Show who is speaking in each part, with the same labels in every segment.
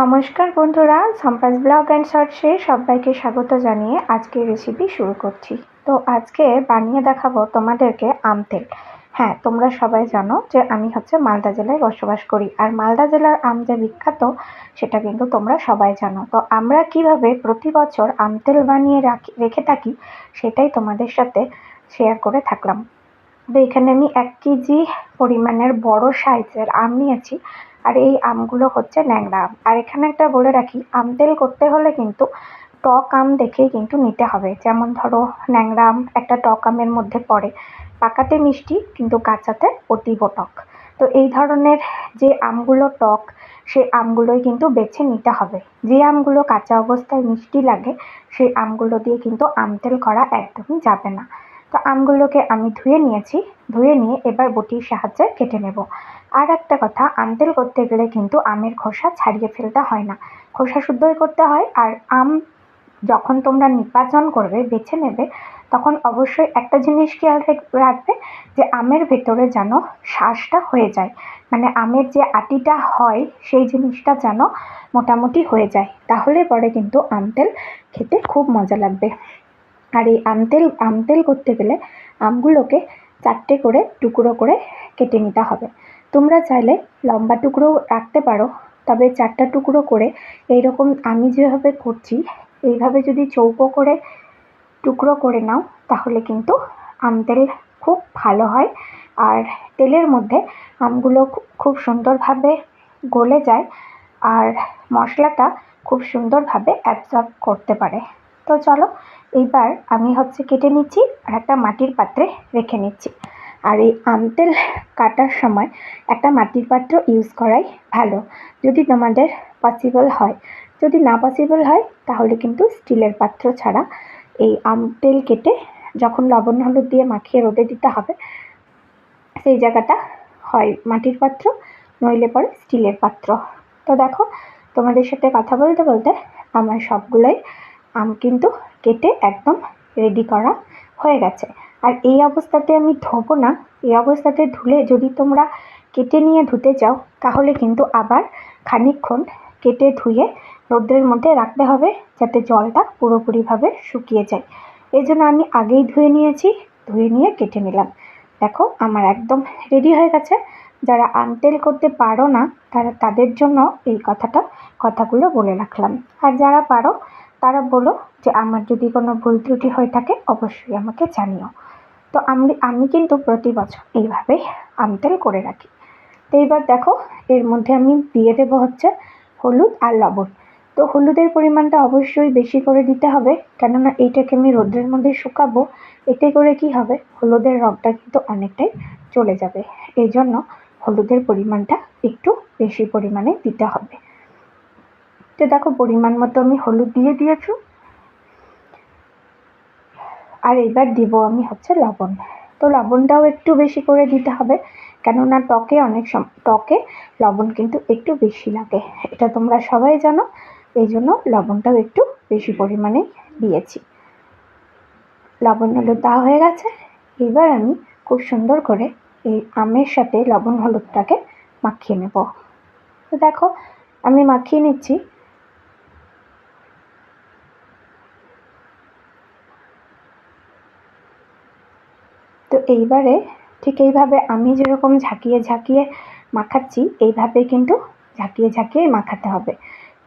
Speaker 1: নমস্কার বন্ধুরা সম্পাস blog and শর্টসে সবাইকে স্বাগত জানিয়ে আজকে রেসিপি শুরু করছি। তো আজকে বানিয়ে দেখাবো তোমাদেরকে আম তেল। হ্যাঁ তোমরা সবাই জানো যে আমি হচ্ছে মালদা জেলায় বসবাস করি। আর মালদা জেলার আম যে বিখ্যাত, সেটা কিন্তু তোমরা সবাই জানো। তো আমরা কীভাবে প্রতি বছর আম তেল বানিয়ে রাখি, রেখে থাকি, সেটাই তোমাদের সাথে শেয়ার করে থাকলাম। তো এখানে আমি এক কেজি পরিমাণের বড় সাইজের আম নিয়েছি, আর এই আমগুলো হচ্ছে ন্যাংরা আম। আর এখানে একটা বলে রাখি আম তেল করতে হলে কিন্তু টক আম দেখেই কিন্তু নিতে হবে। যেমন ধরো ন্যাংরা আম একটা টক আমের মধ্যে পড়ে, পাকাতে মিষ্টি কিন্তু কাঁচাতে অতীব টক। তো এই ধরনের যে আমগুলো টক, সেই আমগুলোই কিন্তু বেছে নিতে হবে। যে আমগুলো কাঁচা অবস্থায় মিষ্টি লাগে, সেই আমগুলো দিয়ে কিন্তু আম তেল করা একদমই যাবে না। তো আমগুলোকে আমি ধুয়ে নিয়েছি। ধুয়ে নিয়ে এবার বটির সাহায্যে কেটে নেব। আর একটা কথা আম তেল করতে গেলে কিন্তু আমের খোসা ছাড়িয়ে ফেলতে হয় না। খোসা শুদ্ধই করতে হয় আর আম যখন তোমরা নির্বাচন করবে, বেছে নেবে, তখন অবশ্যই একটা জিনিস খেয়াল রাখবে যে আমের ভেতরে যেন শ্বাসটা হয়ে যায়। মানে আমের যে আটিটা হয়, সেই জিনিসটা যেন মোটামুটি হয়ে যায়। তাহলে পরে কিন্তু আম তেল খেতে খুব মজা লাগবে। আর এই আম তেল আম তেল করতে গেলে আমগুলোকে চারটে করে টুকরো করে কেটে নিতে হবে। তোমরা চাইলে লম্বা টুকরো রাখতে পারো, তবে চারটা টুকরো করে এই রকম আমি যেভাবে করছি, এইভাবে যদি চৌকো করে টুকরো করে নাও, তাহলে কিন্তু আম তেল খুব ভালো হয়। আর তেলের মধ্যে আমগুলো খুব সুন্দরভাবে গলে যায় আর মশলাটা খুব সুন্দরভাবে অ্যাবজর্ব করতে পারে। তো চলো এইবার আমি হচ্ছে কেটে নিচ্ছি আর একটা মাটির পাত্রে রেখে নিচ্ছি। আর এই আম তেল কাটার সময় একটা মাটির পাত্র ইউজ করাই ভালো। যদি তোমাদের পসিবল হয়। যদি না পসিবল হয়, তাহলে কিন্তু স্টিলের পাত্র ছাড়া এই আম তেল কেটে যখন লবণ হলুদ দিয়ে মাখিয়ে রোদে দিতে হবে, সেই জায়গাটা হয় মাটির পাত্র, নইলে পরে স্টিলের পাত্র। তো দেখো, তোমাদের সাথে কথা বলতে বলতে আমার সবগুলোই আম কিন্তু কেটে একদম রেডি করা হয়ে গেছে। আর এই অবস্থাতে আমি ধোবো না, এই অবস্থাতে ধুলে যদি তোমরা কেটে নিয়ে ধুতে চাও, তাহলে কিন্তু আবার খানিকক্ষণ কেটে ধুয়ে রৌদ্রের মধ্যে রাখতে হবে যাতে জলটা পুরোপুরিভাবে শুকিয়ে যায়। এই জন্য আমি আগেই ধুয়ে নিয়েছি, ধুয়ে নিয়ে কেটে নিলাম। দেখো আমার একদম রেডি হয়ে গেছে। যারা আম তেল করতে পারো না, তারা তাদের জন্য এই কথাটা, কথাগুলো বলে রাখলাম। আর যারা পারো তারা বলো যে আমার যদি কোনো ভুল ত্রুটি হয়ে থাকে, অবশ্যই আমাকে জানিও। তো আমি আমি কিন্তু প্রতি বছর এইভাবে আমতেল করে রাখি। তো এইবার দেখো, এর মধ্যে আমি দিয়ে দেবো হচ্ছে হলুদ আর লবণ। তো হলুদের পরিমাণটা অবশ্যই বেশি করে দিতে হবে, কেননা এইটাকে আমি রোদ্রের মধ্যে শুকাবো, এতে করে কি হবে, হলুদের রঙটা কিন্তু অনেকটাই চলে যাবে। এই জন্য হলুদের পরিমাণটা একটু বেশি পরিমাণে দিতে হবে। তো দেখো, পরিমাণ মতো আমি হলুদ দিয়ে দিয়েছি। আর এবার দিব আমি হচ্ছে লবণ। তো লবণটাও একটু বেশি করে দিতে হবে, কেননা টকে অনেক টকে লবণ কিন্তু একটু বেশি লাগে। এটা তোমরা সবাই জানো, এই জন্য লবণটাও একটু বেশি পরিমাণে দিয়েছি। লবণ হলুদ দেওয়া হয়ে গেছে। এবার আমি খুব সুন্দর করে এই আমের সাথে লবণ হলুদটাকে মাখিয়ে নেব। তো দেখো, আমি মাখিয়ে নিচ্ছি। তো এইবারে ঠিক এইভাবে আমি যেরকম ঝাঁকিয়ে ঝাঁকিয়ে মাখাচ্ছি, এইভাবে কিন্তু ঝাঁকিয়ে ঝাঁকিয়ে মাখাতে হবে।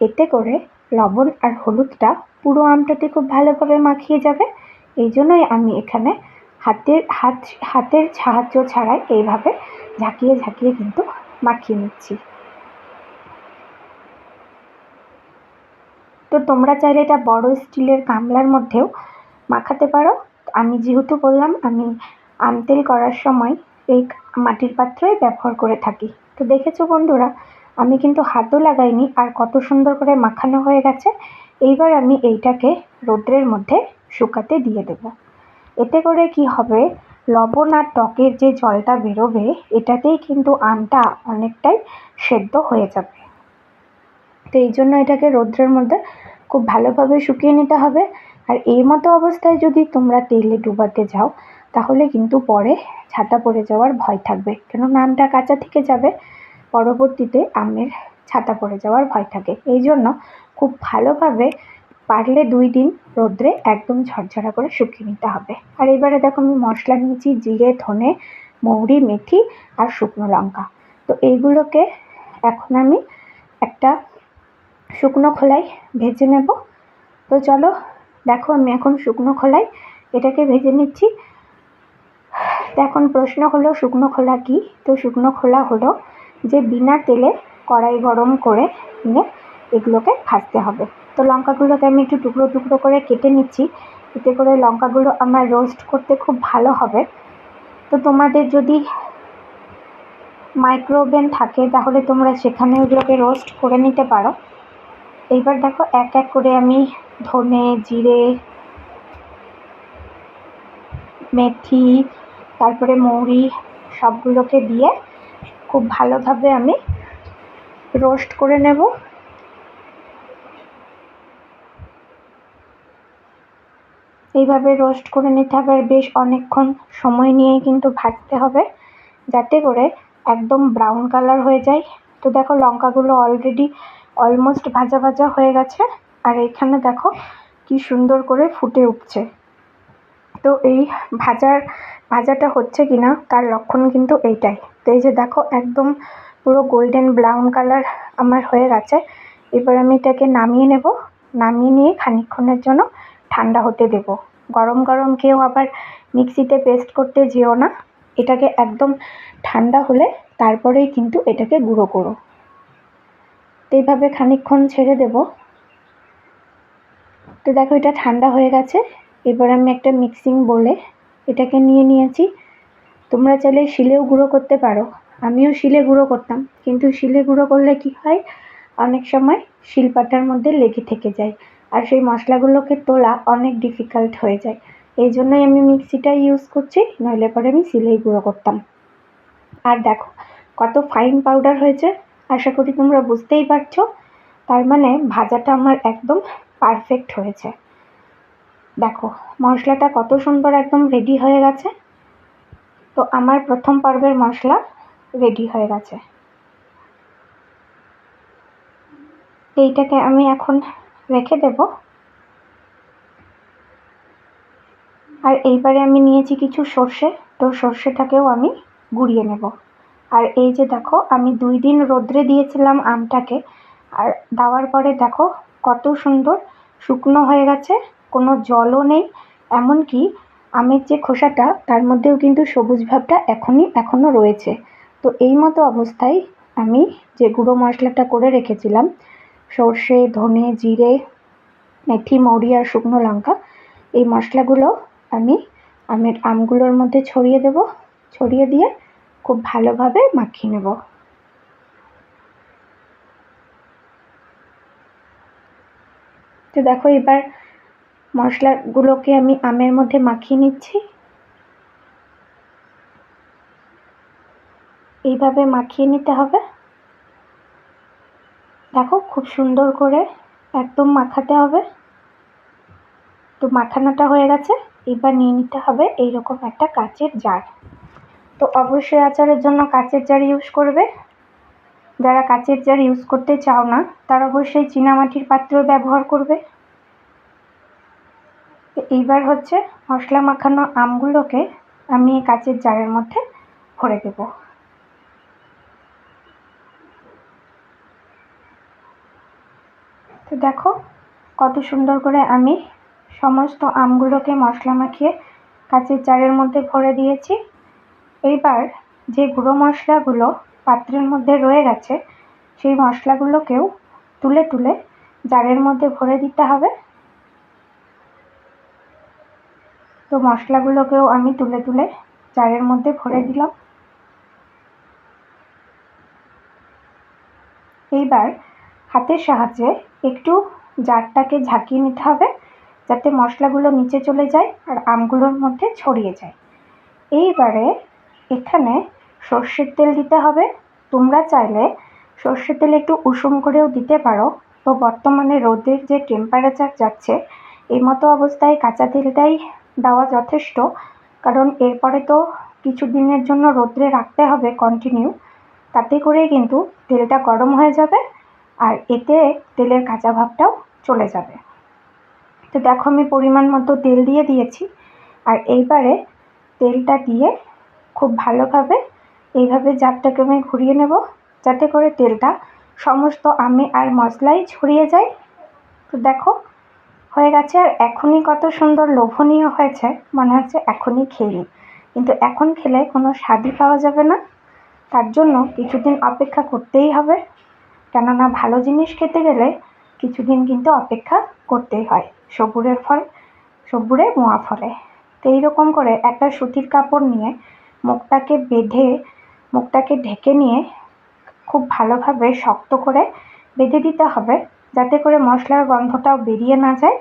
Speaker 1: এতে করে লবণ আর হলুদটা পুরো আমটাতে খুব ভালোভাবে মাখিয়ে যাবে। এই জন্যই আমি এখানে হাতের, হাত, হাতের সাহায্য ছাড়াই এইভাবে ঝাঁকিয়ে ঝাঁকিয়ে কিন্তু মাখিয়ে নিচ্ছি। তো তোমরা চাইলে এটা বড় স্টিলের গামলার মধ্যেও মাখাতে পারো। আমি যেহেতু বললাম, আমি আম তেল করার সময় এই মাটির পাত্রই ব্যবহার করে থাকি। তো দেখেছ বন্ধুরা, আমি কিন্তু হাতও লাগাইনি আর কত সুন্দর করে মাখানো হয়ে গেছে। এইবার আমি এইটাকে রৌদ্রের মধ্যে শুকাতে দিয়ে দেব। এতে করে কি হবে, লবণ আর টকের যে জলটা বেরোবে, এটাতেই কিন্তু আমটা অনেকটাই সেদ্ধ হয়ে যাবে। তো এই জন্য এটাকে রৌদ্রের মধ্যে খুব ভালোভাবে শুকিয়ে নিতে হবে। আর এই মতো অবস্থায় যদি তোমরা তেলে ডুবাতে যাও তাহলে কিন্তু পরে ছাতা পড়ে যাওয়ার ভয় থাকবে। কেন আমটা কাঁচা থেকে যাবে, পরবর্তীতে আমের ছাতা পড়ে যাওয়ার ভয় থাকে। এই জন্য খুব ভালোভাবে পারলে দুই দিন রোদ্রে একদম ঝরঝরা করে শুকিয়ে নিতে হবে। আর এবারে দেখো আমি মশলা নিয়েছি, জিরে, ধনে, মৌরি, মেথি আর শুকনো লঙ্কা। তো এইগুলোকে এখন আমি একটা শুকনো খোলায় ভেজে নেব। তো চলো দেখো আমি এখন শুকনো খোলায় এটাকে ভেজে নিচ্ছি। এখন প্রশ্ন হলো, শুকনো খোলা কি? তো শুকনো খোলা হলো যে বিনা তেলে কড়াই গরম করে নিয়ে এগুলোকে ভাজতে হবে। তো লঙ্কাগুলোকে আমি একটু টুকরো টুকরো করে কেটে নিচ্ছি। এতে করে লঙ্কাগুলো আমার রোস্ট করতে খুব ভালো হবে। তো তোমাদের যদি মাইক্রোওভেন থাকে, তাহলে তোমরা সেখানে ওগুলোকে রোস্ট করে নিতে পারো। এইবার দেখো, এক এক করে আমি ধনে, জিরে, মেথি তারপরে মৌরি সবগুলোকে দিয়ে খুব ভালোভাবে আমি রোস্ট করে নেব। এইভাবে রোস্ট করে নিতে হবে আর বেশ অনেকক্ষণ সময় নিয়েই কিন্তু ভাজতে হবে যাতে করে একদম ব্রাউন কালার হয়ে যায়। তো দেখো লঙ্কাগুলো অলরেডি অলমোস্ট ভাজা ভাজা হয়ে গেছে আর এখানে দেখো কি সুন্দর করে ফুটে উঠছে। তো এই ভাজার, ভাজাটা হচ্ছে কি না তার লক্ষণ কিন্তু এইটাই। তো এই যে দেখো, একদম পুরো গোল্ডেন ব্রাউন কালার আমার হয়ে গেছে। এবার আমি এটাকে নামিয়ে নেব। নামিয়ে নিয়ে খানিকক্ষণের জন্য ঠান্ডা হতে দেব। গরম গরম কেউ আবার মিক্সিতে পেস্ট করতে যেও না। এটাকে একদম ঠান্ডা হলে তারপরেই কিন্তু এটাকে গুঁড়ো করো। তো এইভাবে খানিকক্ষণ ছেড়ে দেব। তো দেখো, এটা ঠান্ডা হয়ে গেছে। এবার আমি একটা মিক্সিং বলে এটাকে নিয়ে নিয়েছি। তোমরা চাইলে শিলেও গুঁড়ো করতে পারো। আমিও শিলে গুঁড়ো করতাম। কিন্তু শিলে গুঁড়ো করলে কি হয়? অনেক সময় শিলপাটার মধ্যে লেগে থেকে যায়। আর সেই মশলাগুলোকে তোলা অনেক ডিফিকাল্ট হয়ে যায়। এই জন্যই আমি মিক্সিটা ইউজ করছি, নইলে পরে আমি শিলেই গুঁড়ো করতাম। আর দেখো, কত ফাইন পাউডার হয়েছে। আশা করি তোমরা বুঝতেই পারছ। তার মানে ভাজাটা আমার একদম পারফেক্ট হয়েছে। দেখো, মশলাটা কত সুন্দর একদম রেডি হয়ে গেছে। তো আমার প্রথম পর্বের মশলা রেডি হয়ে গেছে। এইটাকে আমি এখন রেখে দেব। আর এইবারে আমি নিয়েছি কিছু সর্ষে, তো সর্ষেটাকেও আমি গুঁড়িয়ে নেব। আর এই যে দেখো, আমি দুই দিন রোদ্রে দিয়েছিলাম আমটাকে। আর দেওয়ার পরে দেখো, কত সুন্দর শুকনো হয়ে গেছে। কোনো জলও নেই। এমনকি আমের যে খোসাটা, তার মধ্যেও কিন্তু সবুজ ভাবটা এখনই, এখনও রয়েছে। তো এই মতো অবস্থায় আমি যে গুঁড়ো মশলাটা করে রেখেছিলাম, সর্ষে, ধনে, জিরে, মেথি, মৌরি আর শুকনো লঙ্কা, এই মশলাগুলো আমি আমের আমগুলোর মধ্যে ছড়িয়ে দেব। ছড়িয়ে দিয়ে খুব ভালোভাবে মাখিয়ে নেব। তো দেখো এবার মশলাগুলোকে আমি আমের মধ্যে মাখিয়ে নিচ্ছি। এইভাবে মাখিয়ে নিতে হবে। দেখো খুব সুন্দর করে একদম মাখাতে হবে। তো মাখানোটা হয়ে গেছে, এবার নিয়ে নিতে হবে এইরকম একটা কাচের জার। তো অবশ্যই আচারের জন্য কাচের জার ইউজ করবে। যারা কাচের জার ইউজ করতে চাও না, তারা অবশ্যই চীনামাটির পাত্র ব্যবহার করবে। এইবার হচ্ছে মশলা মাখানো আমগুলোকে আমি কাচের জারের মধ্যে ভরে দেব। তো দেখো কত সুন্দর করে আমি সমস্ত আমগুলোকে মশলা মাখিয়ে কাচের জারের মধ্যে ভরে দিয়েছি। এইবার যে গুঁড়ো মশলাগুলো পাত্রের মধ্যে রয়ে গেছে, সেই মশলাগুলোকেও তুলে তুলে জারের মধ্যে ভরে দিতে হবে। তো মশলাগুলোকেও আমি তুলে তুলে জারের মধ্যে ভরে দিলাম। এইবার হাতের সাহায্যে একটু জারটাকে ঝাঁকিয়ে নিতে হবে যাতে মশলাগুলো নিচে চলে যায় আর আমগুলোর মধ্যে ছড়িয়ে যায়। এইবারে এখানে সর্ষের তেল দিতে হবে। তোমরা চাইলে সর্ষের তেল একটু উষুম করেও দিতে পারো। তো বর্তমানে রোদের যে টেম্পারেচার যাচ্ছে, এই মতো অবস্থায় কাঁচা তেলটাই দেওয়া যথেষ্ট। কারণ এরপরে তো কিছু দিনের জন্য রোদ্রে রাখতে হবে কন্টিনিউ তাতে করেই কিন্তু তেলটা গরম হয়ে যাবে আর এতে তেলের কাঁচা ভাবটাও চলে যাবে। তো দেখো আমি পরিমাণ মতো তেল দিয়ে দিয়েছি। আর এইবারে তেলটা দিয়ে খুব ভালোভাবে এইভাবে জারটাকে আমি ঘুরিয়ে নেব। যাতে করে তেলটা সমস্ত আমে আর মশলাই ছড়িয়ে যায়। তো দেখো হয়ে গেছে আর এখনই কত সুন্দর লোভনীয় হয়েছে, মনে হচ্ছে এখনই খেয়ে কিন্তু এখন খেলে কোনো স্বাদই পাওয়া যাবে না। তার জন্য কিছুদিন অপেক্ষা করতেই হবে। কেননা ভালো জিনিস খেতে গেলে কিছুদিন কিন্তু অপেক্ষা করতেই হয়, সবুরের ফল, সবুরে মোয়া ফলে। তো এইরকম করে একটা সুতির কাপড় নিয়ে মুখটাকে বেঁধে, মুখটাকে ঢেকে নিয়ে খুব ভালোভাবে শক্ত করে বেঁধে দিতে হবে। যাতে করে মশলার গন্ধটাও বেরিয়ে না যায়।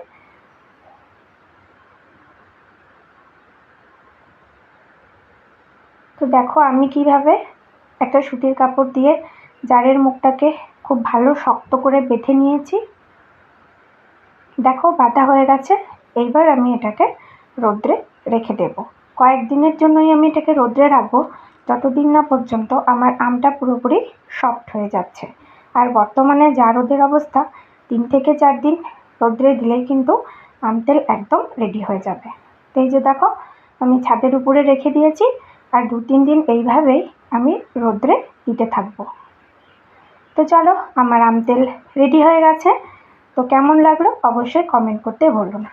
Speaker 1: তো দেখো আমি কীভাবে একটা সুতির কাপড় দিয়ে জারের মুখটাকে খুব ভালো শক্ত করে বেঁধে নিয়েছি। দেখো বাঁধা হয়ে গেছে, এইবার আমি এটাকে রোদ্রে রেখে দেব। কয়েকদিনের জন্যই আমি এটাকে রোদ্রে রাখব, যতদিন না পর্যন্ত আমার আমটা পুরোপুরি সফট হয়ে যাচ্ছে। আর বর্তমানে যা রোদের অবস্থা, তিন থেকে চার দিন রোদ্রে দিলেই কিন্তু আম তেল একদম রেডি হয়ে যাবে। তো এই যে দেখো, আমি ছাদের উপরে রেখে দিয়েছি আর দু তিন দিন এইভাবেই আমি রোদ্রে দিতে থাকব। তো চলো, আমার আম তেল রেডি হয়ে গেছে। তো কেমন লাগল অবশ্যই কমেন্ট করতে ভুলো না।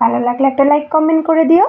Speaker 1: ভালো লাগলে একটা লাইক কমেন্ট করে দিও।